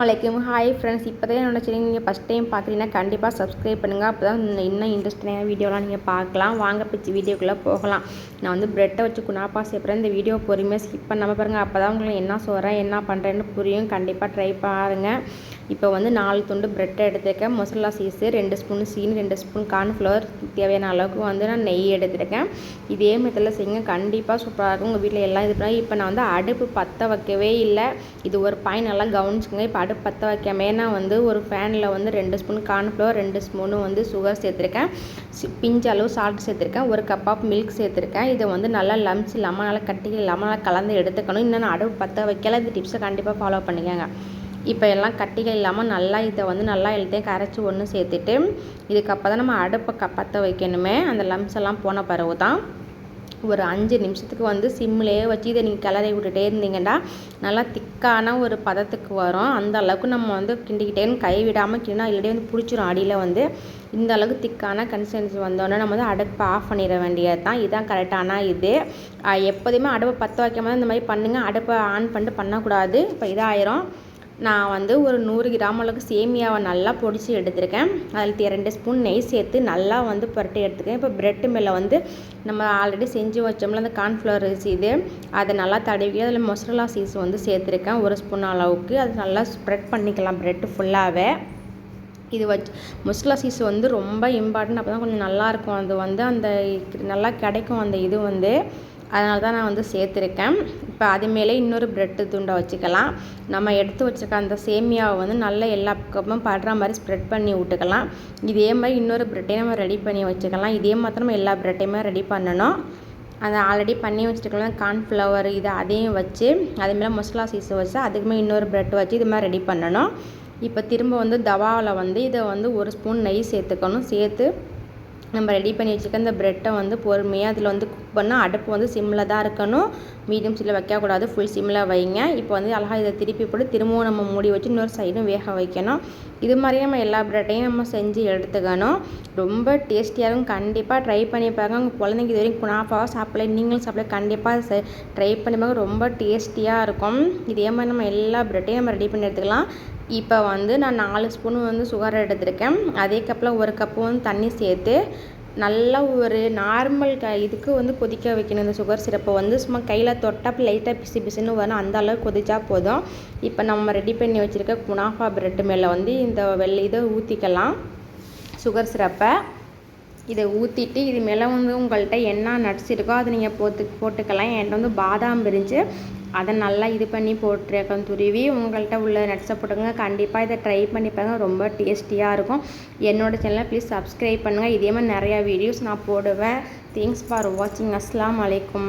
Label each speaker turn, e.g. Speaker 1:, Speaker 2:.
Speaker 1: வலைக்கம் hi friends இப்போ தான் என்னோட சேனல் நீங்கள் ஃபஸ்ட் டைம் பார்க்குறீங்கன்னா கண்டிப்பாக சப்ஸ்கிரைப் பண்ணுங்கள் அப்போ தான் இன்னும் இன்ட்ரெஸ்டிங்கான வீடியோலாம் நீங்கள் பார்க்கலாம். வாங்க பிச்சு வீடியோக்குள்ளே போகலாம். நான் வந்து ப்ரெட்டை வச்சு குணாப்பா சேர்ப்புறேன் இந்த வீடியோ பொறுமையாக ஸ்கிப் பண்ணாமல் பாருங்கள் அப்போ தான் உங்களுக்கு என்ன சொல்கிறேன் என்ன பண்ணுறேன்னு புரியும். கண்டிப்பாக ட்ரை பாருங்கள் இப்போ வந்து நாலு துண்டு ப்ரெட்டை எடுத்துருக்கேன். மொசலா சீஸு ரெண்டு ஸ்பூன் சீனி ரெண்டு ஸ்பூன் கார்ன்ஃப்ளவர் தேவையான அளவுக்கு வந்து நான் நெய் எடுத்துருக்கேன். இதே மெத்தடில் செய்யுங்க. கண்டிப்பாக சூப்பராக இருக்கும். உங்கள் வீட்டில் எல்லாம் இது பண்ணி இப்போ நான் வந்து அடுப்பு பற்ற வைக்கவே இல்லை. இது ஒரு பாயிண்ட் நல்லா கவனிச்சுங்க இப்போ அடுப்பு பற்ற வைக்காம ஏன்னா வந்து ஒரு ஃபேனில் வந்து ரெண்டு ஸ்பூன் கார்ன்ஃப்ளவர் ரெண்டு ஸ்பூனு வந்து சுகர் சேர்த்துருக்கேன். பிஞ்சு அளவு சால்ட் சேர்த்துருக்கேன். ஒரு கப் ஆஃப் மில்க் சேர்த்துருக்கேன். இதை வந்து நல்லா லம்ஸ் இல்லாமல் நல்லா கட்டி இல்லாமல் நல்லா கலந்து எடுத்துக்கணும். இன்னும் நான் அடுப்பு பற்ற வைக்கல. இந்த டிப்ஸை கண்டிப்பாக ஃபாலோ பண்ணிக்கோங்க. இப்போ எல்லாம் கட்டிகள் இல்லாமல் நல்லா இதை வந்து நல்லா எல்லாத்தையும் கரைச்சி ஒன்று சேர்த்துட்டு இதுக்கப்புறம் தான் நம்ம அடுப்பை க பற்ற வைக்கணுமே. அந்த லம்ஸ் எல்லாம் போன பிறகு தான் ஒரு அஞ்சு நிமிஷத்துக்கு வந்து சிம்லேயே வச்சு இதை நீங்கள் கிளறி விட்டுட்டே இருந்தீங்கன்னா நல்லா திக்கான ஒரு பதத்துக்கு வரும். அந்த அளவுக்கு நம்ம வந்து கிண்டிக்கிட்டேன்னு கை விடாமல் கிண்டினா இல்லாட்டி வந்து பிடிச்சிரும் அடியில் வந்து. இந்த அளவுக்கு திக்கான கன்சிஸ்டன்சி வந்தோடனே நம்ம வந்து அடுப்பை ஆஃப் பண்ணிட வேண்டியது தான். இதுதான் கரெக்டான இது. எப்போதுமே அடுப்பை பற்ற வைக்காமல் இந்த மாதிரி பண்ணுங்கள் அடுப்பை ஆன் பண்ணிட்டு பண்ணக்கூடாது. இப்போ இதாயிரும். நான் வந்து ஒரு நூறு கிராம் அளவுக்கு சேமியாவை நல்லா பொடிச்சு எடுத்திருக்கேன். அதில் ரெண்டு ஸ்பூன் நெய் சேர்த்து நல்லா வந்து புரட்டி எடுத்துக்கேன் இப்போ ப்ரெட்டு மேலே வந்து நம்ம ஆல்ரெடி செஞ்சு வச்சோம்ல அந்த கார்ன்ஃப்ளவர் இது அதை நல்லா தடவி அதில் மொசரலா சீஸ் வந்து சேர்த்துருக்கேன். ஒரு ஸ்பூன் அளவுக்கு. அது நல்லா ஸ்ப்ரெட் பண்ணிக்கலாம் ப்ரெட்டு ஃபுல்லாகவே இது வச்சு மொசரலா சீஸ் வந்து ரொம்ப இம்பார்ட்டன்ட் அப்போ தான் கொஞ்சம் நல்லாயிருக்கும் அது வந்து அந்த நல்லா கிடைக்கும் அந்த இது வந்து. அதனால தான் நான் வந்து சேர்த்துருக்கேன். இப்போ அது மேலே இன்னொரு ப்ரெட்டு துண்டை வச்சுக்கலாம். நம்ம எடுத்து வச்சுருக்க அந்த சேமியாவை வந்து நல்லா எல்லா பக்கமும் படுற மாதிரி ஸ்ப்ரெட் பண்ணி விட்டுக்கலாம். இதே மாதிரி இன்னொரு ப்ரெட்டையும் நம்ம ரெடி பண்ணி வச்சுக்கலாம். இதே மாதிரி நம்ம எல்லா ப்ரெட்டையுமே ரெடி பண்ணணும். அதை ஆல்ரெடி பண்ணி வச்சுருக்கலாம் கார்ன்ஃப்ளவர் இது அதையும் வச்சு அதேமாதிரி மசாலா சீஸை வச்சு அதுக்குமே இன்னொரு ப்ரெட் வச்சு இது மாதிரி ரெடி பண்ணணும். இப்போ திரும்ப வந்து தவாவில் வந்து இதை வந்து ஒரு ஸ்பூன் நெய் சேர்த்துக்கணும். சேர்த்து நம்ம ரெடி பண்ணி வச்சுருக்க இந்த ப்ரெட்டை வந்து பொறுமையாக அதில் வந்து குக் பண்ணால் அடுப்பு வந்து சிம்மில் தான் இருக்கணும். மீடியம் சில்லில் வைக்கக்கூடாது ஃபுல் சிம்மில் வைங்க. இப்போ வந்து அழகாக இதை திருப்பி போட்டு திரும்பவும் நம்ம மூடி வச்சு இன்னொரு சைடும் வேக வைக்கணும். இது மாதிரி நம்ம எல்லா ப்ரெட்டையும் நம்ம செஞ்சு எடுத்துக்கணும். ரொம்ப டேஸ்டியாக இருக்கும் கண்டிப்பாக ட்ரை பண்ணி பாருங்க. உங்கள் குழந்தைங்க இது வரைக்கும் குணாப்பாக சாப்பிடல நீங்களும் சாப்பிட கண்டிப்பாக ட்ரை பண்ணி பாருங்க. ரொம்ப டேஸ்டியாக இருக்கும். இதே மாதிரி நம்ம எல்லா ப்ரெட்டையும் நம்ம ரெடி பண்ணி எடுத்துக்கலாம். இப்போ வந்து நான் நாலு ஸ்பூன் வந்து சுகர் எடுத்திருக்கேன். அதே கப்பில் ஒரு கப்பு வந்து தண்ணி சேர்த்து நல்லா ஒரு நார்மல் க இதுக்கு வந்து கொதிக்க வைக்கணும். இந்த சுகர் சிரப்பை வந்து சும்மா கையில் தொட்டால் லைட்டாக பிசு பிசுன்னு வரும். அந்த அளவுக்கு கொதிச்சா போதும். இப்போ நம்ம ரெடி பண்ணி வச்சுருக்க குனாஃபா பிரெட் மேலே வந்து இந்த வெள்ளை இதை ஊற்றிக்கலாம் சுகர் சிரப்பை இதை ஊற்றிட்டு இது மேலே வந்து உங்கள்கிட்ட என்ன நட்ஸ் இருக்கோ அதை நீங்கள் போட்டு போட்டுக்கலாம். என்கிட்ட வந்து பாதாம் பிரிஞ்சு அதை நல்லா இது பண்ணி போட்டிருக்கோம் துருவி உங்கள்கிட்ட உள்ள நட்ஸை போட்டுங்க கண்டிப்பாக இதை ட்ரை பண்ணி பாருங்கள் ரொம்ப டேஸ்டியாக இருக்கும். என்னோடய சேனலை ப்ளீஸ் சப்ஸ்கிரைப் பண்ணுங்கள் இதே மாதிரி நிறையா வீடியோஸ் நான் போடுவேன். தேங்க்ஸ் ஃபார் வாட்சிங் அஸ்லாம் வலைக்கும்